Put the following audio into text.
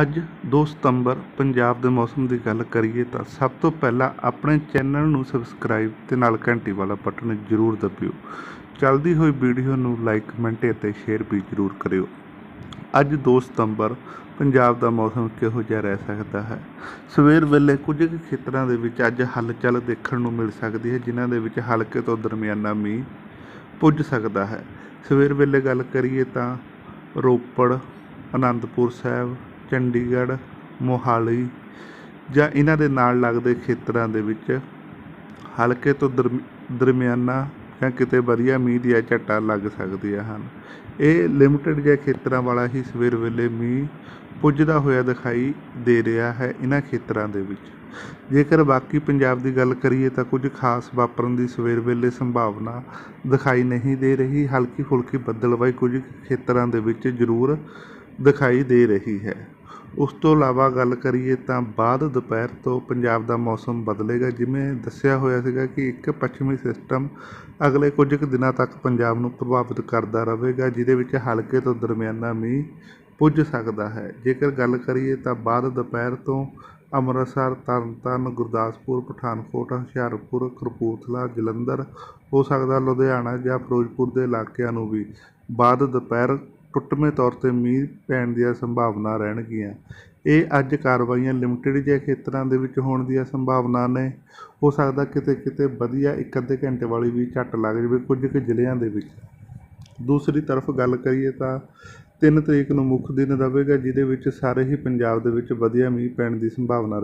ਅੱਜ 2 ਸਤੰਬਰ ਪੰਜਾਬ ਦੇ ਮੌਸਮ ਦੀ ਗੱਲ ਕਰੀਏ ਤਾਂ ਸਭ ਤੋਂ ਪਹਿਲਾਂ ਆਪਣੇ ਚੈਨਲ ਨੂੰ ਸਬਸਕ੍ਰਾਈਬ ਤੇ ਨਾਲ ਘੰਟੀ ਵਾਲਾ ਬਟਨ ਜ਼ਰੂਰ ਦਬਿਓ। ਚੱਲਦੀ ਹੋਈ ਵੀਡੀਓ ਨੂੰ ਲਾਈਕ, ਕਮੈਂਟ ਅਤੇ ਸ਼ੇਅਰ ਵੀ ਜ਼ਰੂਰ ਕਰਿਓ। ਅੱਜ 2 ਸਤੰਬਰ, ਪੰਜਾਬ ਦਾ ਮੌਸਮ ਕਿਹੋ ਜਿਹਾ ਰਹਿ ਸਕਦਾ ਹੈ? ਸਵੇਰ ਵੇਲੇ ਕੁਝ ਕੁ ਖੇਤਰਾਂ ਦੇ ਵਿੱਚ ਅੱਜ ਹਲਚਲ ਦੇਖਣ ਨੂੰ ਮਿਲ ਸਕਦੀ ਹੈ, ਜਿਨ੍ਹਾਂ ਦੇ ਵਿੱਚ ਹਲਕੇ ਤੋਂ ਦਰਮਿਆਨਾ ਮੀਂਹ ਪੁੱਜ ਸਕਦਾ ਹੈ। ਸਵੇਰ ਵੇਲੇ ਗੱਲ ਕਰੀਏ ਤਾਂ ਰੋਪੜ, ਅਨੰਦਪੁਰ ਸਾਹਿਬ ਚੰਡੀਗੜ੍ਹ, ਮੋਹਾਲੀ ਜਾਂ ਇਹਨਾਂ ਦੇ ਨਾਲ ਲੱਗਦੇ ਖੇਤਰਾਂ ਦੇ ਵਿੱਚ ਹਲਕੇ ਤੋਂ ਦਰਮ, ਦਰਮਿਆਨਾ ਜਾਂ ਕਿਤੇ ਵਧੀਆ ਮੀਂਹ ਦੀਆਂ ਝੱਟਾਂ ਲੱਗ ਸਕਦੀਆਂ ਹਨ। ਇਹ ਲਿਮਟਿਡ ਜਿਹੇ ਖੇਤਰਾਂ ਵਾਲਾ ਹੀ ਸਵੇਰ ਵੇਲੇ ਮੀਂਹ ਪੁੱਜਦਾ ਹੋਇਆ ਦਿਖਾਈ ਦੇ ਰਿਹਾ ਹੈ ਇਹਨਾਂ ਖੇਤਰਾਂ ਦੇ ਵਿੱਚ। ਜੇਕਰ ਬਾਕੀ ਪੰਜਾਬ ਦੀ ਗੱਲ ਕਰੀਏ ਤਾਂ ਕੁਝ ਖਾਸ ਵਾਪਰਨ ਦੀ ਸਵੇਰ ਵੇਲੇ ਸੰਭਾਵਨਾ ਦਿਖਾਈ ਨਹੀਂ ਦੇ ਰਹੀ ਹਲਕੀ ਫੁਲਕੀ ਬੱਦਲਵਾਈ ਕੁਝ ਖੇਤਰਾਂ ਦੇ ਵਿੱਚ ਜ਼ਰੂਰ ਦਿਖਾਈ ਦੇ ਰਹੀ ਹੈ। ਉਸ ਤੋਂ ਇਲਾਵਾ ਗੱਲ ਕਰੀਏ ਤਾਂ ਬਾਅਦ ਦੁਪਹਿਰ ਤੋਂ ਪੰਜਾਬ ਦਾ ਮੌਸਮ ਬਦਲੇਗਾ, ਜਿਵੇਂ ਦੱਸਿਆ ਹੋਇਆ ਸੀਗਾ ਕਿ ਇੱਕ ਪੱਛਮੀ ਸਿਸਟਮ ਅਗਲੇ ਕੁਝ ਕੁ ਦਿਨਾਂ ਤੱਕ ਪੰਜਾਬ ਨੂੰ ਪ੍ਰਭਾਵਿਤ ਕਰਦਾ ਰਹੇਗਾ, ਜਿਹਦੇ ਵਿੱਚ ਹਲਕੇ ਤੋਂ ਦਰਮਿਆਨਾ ਮੀਂਹ ਪੁੱਜ ਸਕਦਾ ਹੈ। ਜੇਕਰ ਗੱਲ ਕਰੀਏ ਤਾਂ ਬਾਅਦ ਦੁਪਹਿਰ ਤੋਂ ਅੰਮ੍ਰਿਤਸਰ ਤਰਨਤਾਰਨ ਗੁਰਦਾਸਪੁਰ, ਪਠਾਨਕੋਟ, ਹੁਸ਼ਿਆਰਪੁਰ, ਕਪੂਰਥਲਾ, ਜਲੰਧਰ ਹੋ ਸਕਦਾ, ਲੁਧਿਆਣਾ ਜਾਂ ਫਿਰੋਜ਼ਪੁਰ ਦੇ ਇਲਾਕਿਆਂ ਨੂੰ ਵੀ। ਬਾਅਦ ਦੁਪਹਿਰ ਟੁੱਟਵੇਂ ਤੌਰ 'ਤੇ ਮੀਂਹ ਪੈਣ ਦੀਆਂ ਸੰਭਾਵਨਾ ਰਹਿਣਗੀਆਂ। ਇਹ ਅੱਜ ਕਾਰਵਾਈਆਂ ਲਿਮਟਿਡ ਜਿਹੇ ਖੇਤਰਾਂ ਦੇ ਵਿੱਚ ਹੋਣ ਦੀਆਂ ਸੰਭਾਵਨਾ ਨੇ। ਹੋ ਸਕਦਾ ਕਿਤੇ ਕਿਤੇ ਵਧੀਆ ਇੱਕ ਅੱਧੇ ਘੰਟੇ ਵਾਲੀ ਵੀ ਝੱਟ ਲੱਗ ਜਾਵੇ ਕੁਝ ਕੁ ਜ਼ਿਲ੍ਹਿਆਂ ਦੇ ਵਿੱਚ। ਦੂਸਰੀ ਤਰਫ ਗੱਲ ਕਰੀਏ ਤਾਂ ਤਿੰਨ ਤਰੀਕ ਨੂੰ ਮੁੱਖ ਦਿਨ ਰਹੇਗਾ ਜਿਹਦੇ ਵਿੱਚ ਸਾਰੇ ਹੀ ਪੰਜਾਬ ਦੇ ਵਿੱਚ ਵਧੀਆ ਮੀਂਹ ਪੈਣ ਦੀ ਸੰਭਾਵਨਾ ਰਹੇ